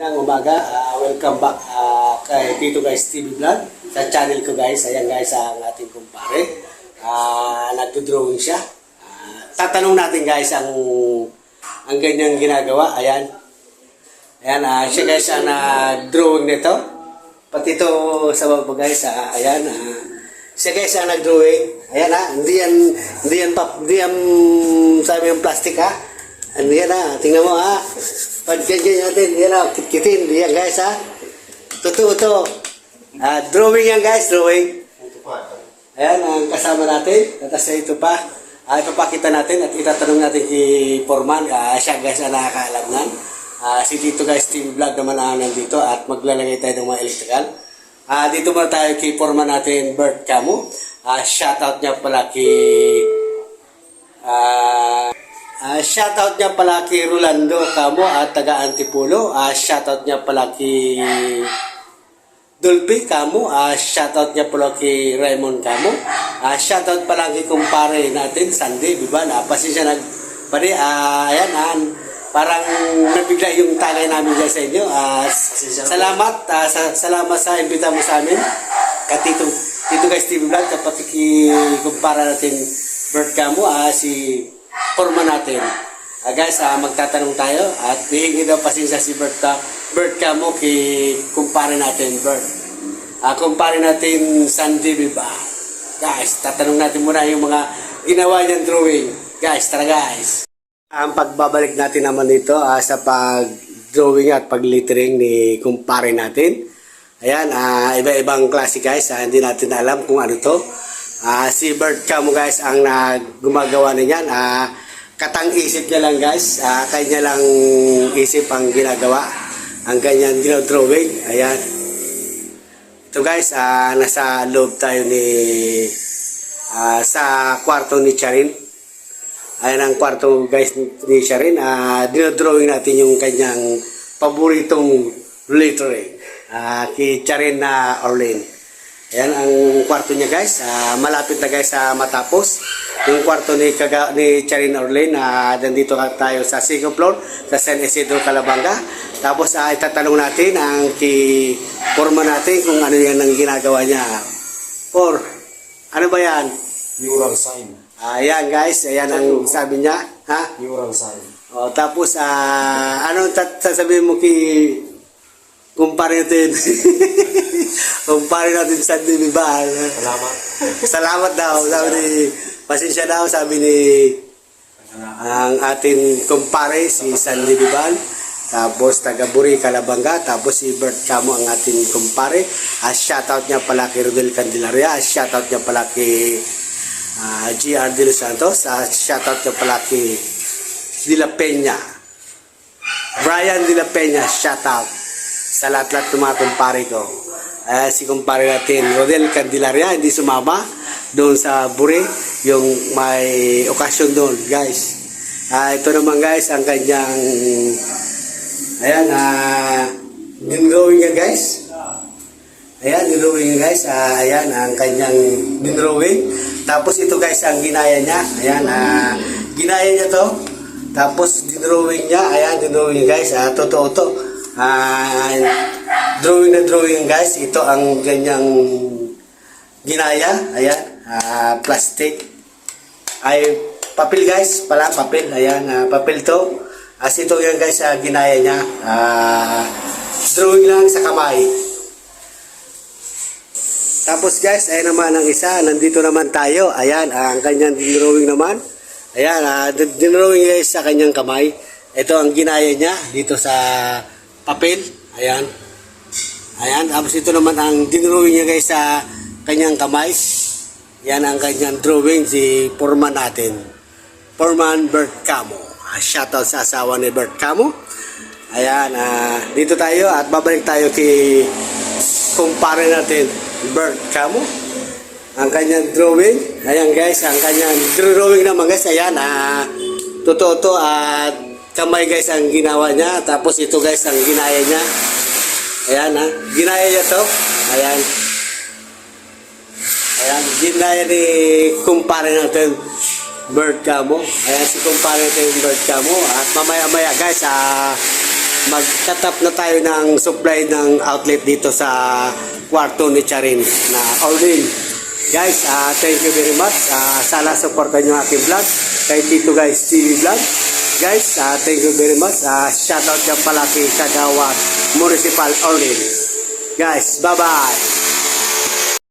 Ng umaga, ah, welcome back ah, kay Tito Guys TV Vlog sa channel ko guys. Ayan guys ang ating kumpare. Ah, nagdo-drawing siya. Ah, tatanong natin guys ang ang ganyang ginagawa. Ayan. Ayan, ah, siya guys ang nag-drawing nito. Pati ito sa baba guys. Ah, ayan. ah, siya guys ang nag-drawing. Ayan ha. Hindi yan, hindi yan, pap, hindi yan sabi yung plastic ha. Ano yan ha? Tingnan mo ha. Pag ganyan natin, yan ha. Kitkitin. Yan guys ha. Totoo to. Ah, drawing yan guys, drawing. Ayan ang kasama natin. Tapos ito pa. Ah, ipapakita natin at itatanong natin kay Foreman. Ah, siya guys ang nakakaalam nan. Ah, si Tito guys TV Vlog naman ang nandito at maglalagay tayo ng mga electrical. Ah, dito muna tayo kay Foreman natin, Bert Camo. Ah, shoutout niya pala kay Ah, ah, shoutout niya pala kay Rolando Camo at taga Antipulo. Ah, shoutout niya pala kay Dolphy Camo. Ah, shoutout niya pala kay Raymond Camo. Ah, shoutout pala kay kumpare natin, Sandy, di ba? Na pasensya nag pare, ah, ayan, ah, parang nabigla yung tagay namin guys sa inyo. S- salamat, ah, sa, salamat sa imbita mo sa amin. Katito, dito guys TV Vlog, kapag kumpara natin Bert Camo, ah, si forma natin. Ah, guys, ah, magtatanong tayo at hihingi daw pasensya si Bert, Ca- Bert Camo kay kumpare natin, Bert. Ah, kumpare natin Sandy Biba. Guys, tatanong natin muna yung mga ginawa niyang drawing. Guys, tara guys. Ang pagbabalik natin naman dito ah, sa pag-drawing at pag-lettering ni kumpare natin. Ayan, ah, iba-ibang klase guys. ah, hindi natin alam kung ano to. Ah, si Bert Camo guys ang nag gumagawa na yan. Ah, katang isip niya lang guys. Ah, kanya lang isip ang ginagawa. Ang kanyang drawing. Ayan. Ito guys, ah, nasa loob tayo ni ah, sa kwarto ni Charin. Ayan ang kwarto guys ni Charin. Ah, dinodrawing natin yung kanyang paboritong lettering. Ah, kay Charin na Orlin. Ayan ang kwarto niya guys. Ah, malapit na guys sa matapos. Yung kwarto ni, Kaga, ni Charin Orlin. Ah, nandito ka tayo sa second floor sa San Isidro, Calabanga. Tapos ah, itatanong natin ang kay forma natin kung ano yan ang ginagawa niya. Por, ano ba yan? Mural sign. Ayan guys, ayan ang sabi niya. Ha? Mural sign. O, tapos, ah, ano sasabihin mo kay kumpare natin? kumpare natin sa Dibibal. Salamat. Salamat daw. Sabi ni, pasensya daw, sabi ni ang ating kumpare, si Sandy Bibal. Tapos taga Buri, Calabanga. Tapos si Bert Camo ang ating kumpare. At shoutout niya pala kay Rodel Candelaria. At shoutout niya pala kay ah, GR De Los Santos. At shoutout niya pala kay De La Peña. Brian De La Peña, shoutout sa lahat-lahat ng mga kumpare ko. Ah, si kumpare natin, Rodel Candelaria, hindi sumama doon sa Buri, yung may okasyon doon, guys. Ah, ito naman guys, ang kanyang, ayan, ah, dinrawing niya guys. Ayan, dinrawing niya guys. Ah, ayan, ang kanyang dinrawing. Tapos ito guys, ang ginaya niya. Ayan, ah, ginaya niya to. Tapos dinrawing niya. Ayan, dinrawing niya guys. Ah, totoo to. Ah, drawing na drawing guys. Ito ang ganyang ginaya. Ayan, ah, plastic. Ay, papel guys. Pala, papel. Ayan, ah, papel to. As ito yan guys, ah, ginaya niya. Ah, drawing lang sa kamay. Tapos guys, ayan naman ang isa. Nandito naman tayo. Ayan, ang kanyang drawing naman. Ayan, uh, drawing guys sa kanyang kamay. Ito ang ginaya niya dito sa papel. Ayan. Ayan, tapos ito naman ang dinrawing niya guys sa kanyang kamay. Yan ang kanyang drawing si Foreman natin. Foreman Bert Camo. Uh, shoutout sa asawa ni Bert Camo. Ayan, ah, dito tayo at babalik tayo kay kumpare natin Bert Camo. Ang kanyang drawing. Ayan guys, ang kanyang drawing naman guys. Ayan, ah, totoo to at kamay guys ang ginawa niya. Tapos ito guys ang ginaya niya. Ayan ha, ginaya niya to. Ayan. Ayan, ginaya ni kumpare natin Bert Camo. Ayan si kumpare natin Bert Camo. At mamaya-maya guys, ah, magtatap na tayo ng supply ng outlet dito sa kwarto ni Charin na Orlin. Guys, ah, thank you very much. Ah, sana supportan nyo aking vlog kay Tito Guys TV Vlog. Guys, ah, thank you very much. Ah, shoutout ka pala kay Kagawa Municipal Orlin. Guys, bye-bye.